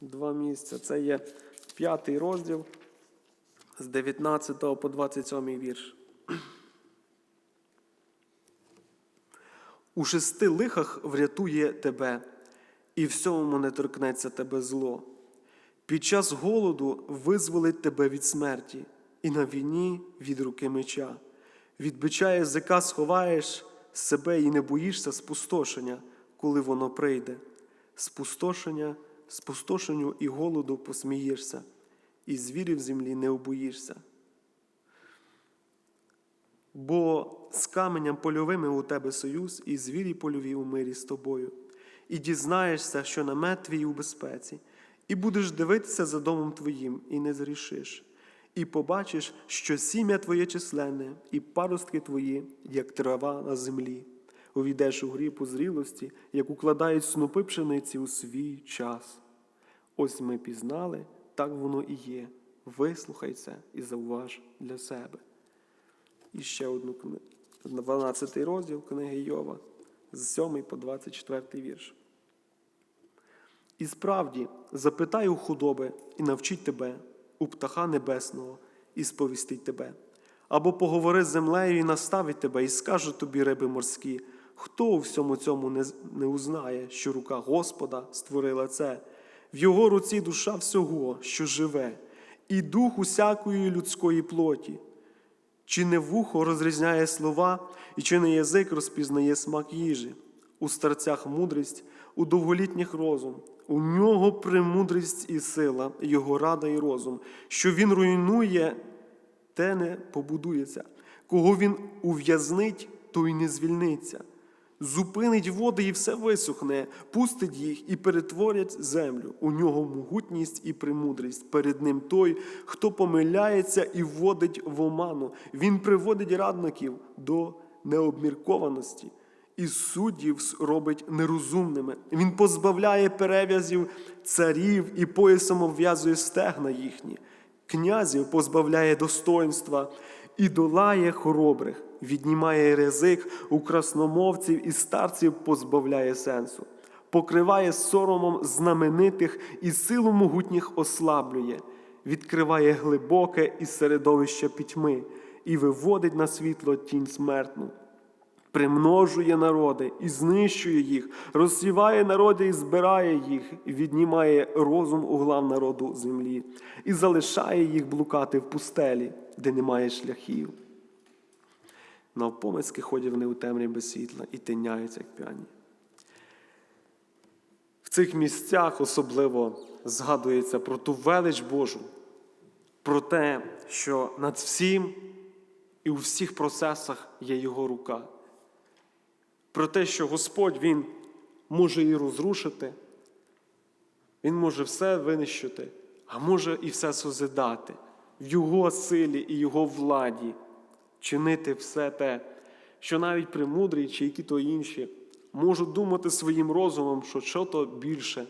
два місця. Це є п'ятий розділ з 19 по 27 вірш. У шести лихах врятує тебе, і в всьому не торкнеться тебе зло. Під час голоду визволить тебе від смерті, і на війні від руки меча. Від бича язика сховаєш себе і не боїшся спустошення, коли воно прийде. Спустошення, спустошенню і голоду посмієшся, і звірів землі не обоїшся. Бо з каменям польовими у тебе союз, і звірі польові у мирі з тобою. І дізнаєшся, що намет твій у безпеці, і будеш дивитися за домом твоїм, і не зрішиш. І побачиш, що сім'я твоє численне, і паростки твої, як трава на землі. Увійдеш у гріб зрілості, як укладають снопи пшениці у свій час. Ось ми пізнали, так воно і є. Вислухай це і зауваж для себе. І ще одну книгу, 12 розділ книги Йова, з 7 по 24 вірш. І справді, запитай у худоби і навчить тебе, у птаха небесного, і сповістить тебе. Або поговори з землею і наставить тебе, і скажуть тобі риби морські, хто у всьому цьому не, не узнає, що рука Господа створила це, в його руці душа всього, що живе, і дух усякої людської плоті. Чи не вухо розрізняє слова, і чи не язик розпізнає смак їжі? У старцях мудрість, у довголітніх розум, у нього премудрість і сила, його рада і розум, що він руйнує, те не побудується. Кого він ув'язнить, той не звільниться. Зупинить води і все висохне, пустить їх і перетворять землю. У нього могутність і премудрість. Перед ним той, хто помиляється і вводить в оману. Він приводить радників до необміркованості і суддів робить нерозумними. Він позбавляє перев'язів царів і поясом обв'язує стегна їхні. Князів позбавляє достоинства і долає хоробрих, віднімає ризик у красномовців і старців позбавляє сенсу, покриває соромом знаменитих і силу могутніх ослаблює, відкриває глибоке і середовище пітьми і виводить на світло тінь смертну примножує народи і знищує їх, розсіває народи і збирає їх, і віднімає розум у глав народу землі, і залишає їх блукати в пустелі, де немає шляхів. Навпомацьки ходять вони у темряві без світла і тиняються, як п'яні. В цих місцях особливо згадується про ту велич Божу, про те, що над всім і у всіх процесах є Його рука про те, що Господь Він може і розрушити, Він може все винищити, а може і все созидати в Його силі і Його владі, чинити все те, що навіть премудрі чи які то інші можуть думати своїм розумом, що що то більше.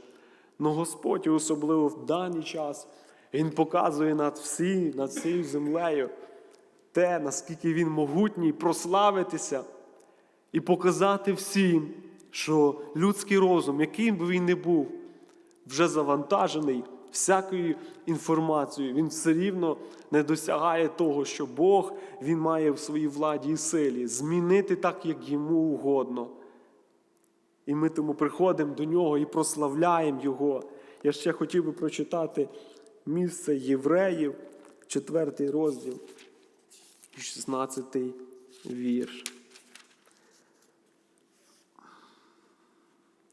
Но Господь, особливо в даний час, Він показує над всі, над всією землею те, наскільки Він могутній прославитися і показати всім, що людський розум, яким би він не був, вже завантажений всякою інформацією, він все рівно не досягає того, що Бог він має в своїй владі і силі змінити так, як йому угодно. І ми тому приходимо до нього і прославляємо Його. Я ще хотів би прочитати місце євреїв, 4 розділ, 16 вірш.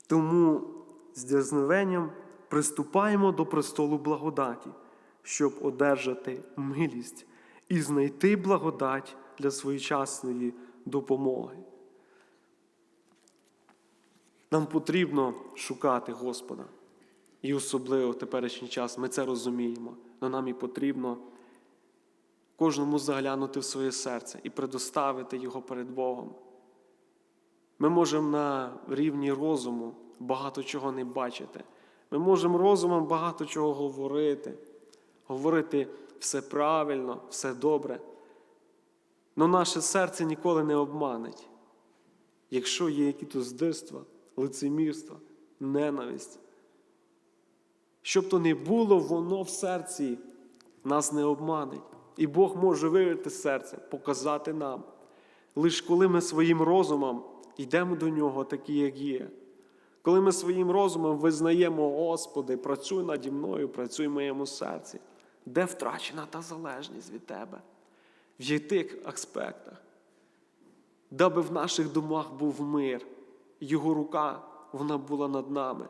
Тому з дерзневенням приступаємо до престолу благодаті, щоб одержати милість і знайти благодать для своєчасної допомоги. Нам потрібно шукати Господа. І особливо в теперішній час ми це розуміємо, але нам і потрібно кожному заглянути в своє серце і предоставити його перед Богом. Ми можемо на рівні розуму багато чого не бачити. Ми можемо розумом багато чого говорити, говорити все правильно, все добре. Але наше серце ніколи не обманить. Якщо є якісь здирства, лицемірства, ненависть, Щоб то не було, воно в серці нас не обманить. І Бог може вивірити серце, показати нам. Лише коли ми своїм розумом йдемо до нього, такі, як є. Коли ми своїм розумом визнаємо, Господи, працюй наді мною, працюй в моєму серці, де втрачена та залежність від Тебе? В яких аспектах? Даби в наших домах був мир, Його рука вона була над нами.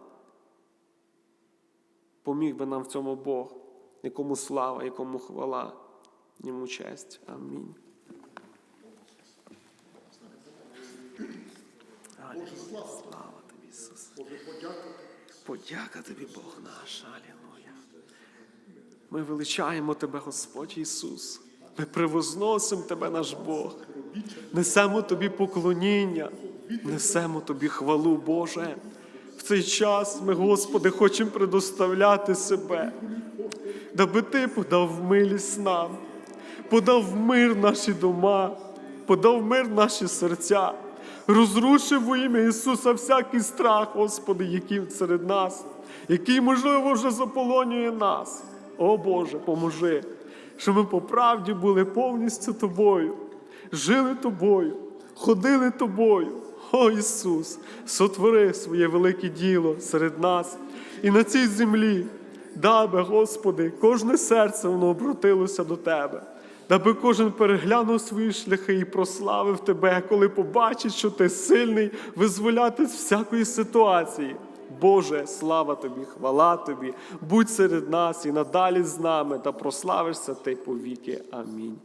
Поміг би нам в цьому Бог, якому слава, якому хвала, йому честь. Амінь. Алілуя. Слава тобі, Ісус. Подяка тобі, Бог наш. Алілуя. Ми величаємо Тебе, Господь Ісус. Ми превозносимо Тебе, наш Бог. Несемо Тобі поклоніння, несемо Тобі хвалу, Боже. В цей час ми, Господи, хочемо предоставляти себе, даби Ти подав милість нам, подав мир наші дома, подав мир наші серця, розрушив во ім'я Ісуса всякий страх, Господи, який серед нас, який, можливо, вже заполонює нас. О Боже, поможи, щоб ми по правді були повністю Тобою, жили Тобою, ходили Тобою. О Ісус, сотвори своє велике діло серед нас і на цій землі, даби, Господи, кожне серце воно обратилося до Тебе. Даби кожен переглянув свої шляхи і прославив Тебе, коли побачить, що Ти сильний визволяти з всякої ситуації. Боже, слава Тобі, хвала Тобі, будь серед нас і надалі з нами, та прославишся Ти повіки. Амінь.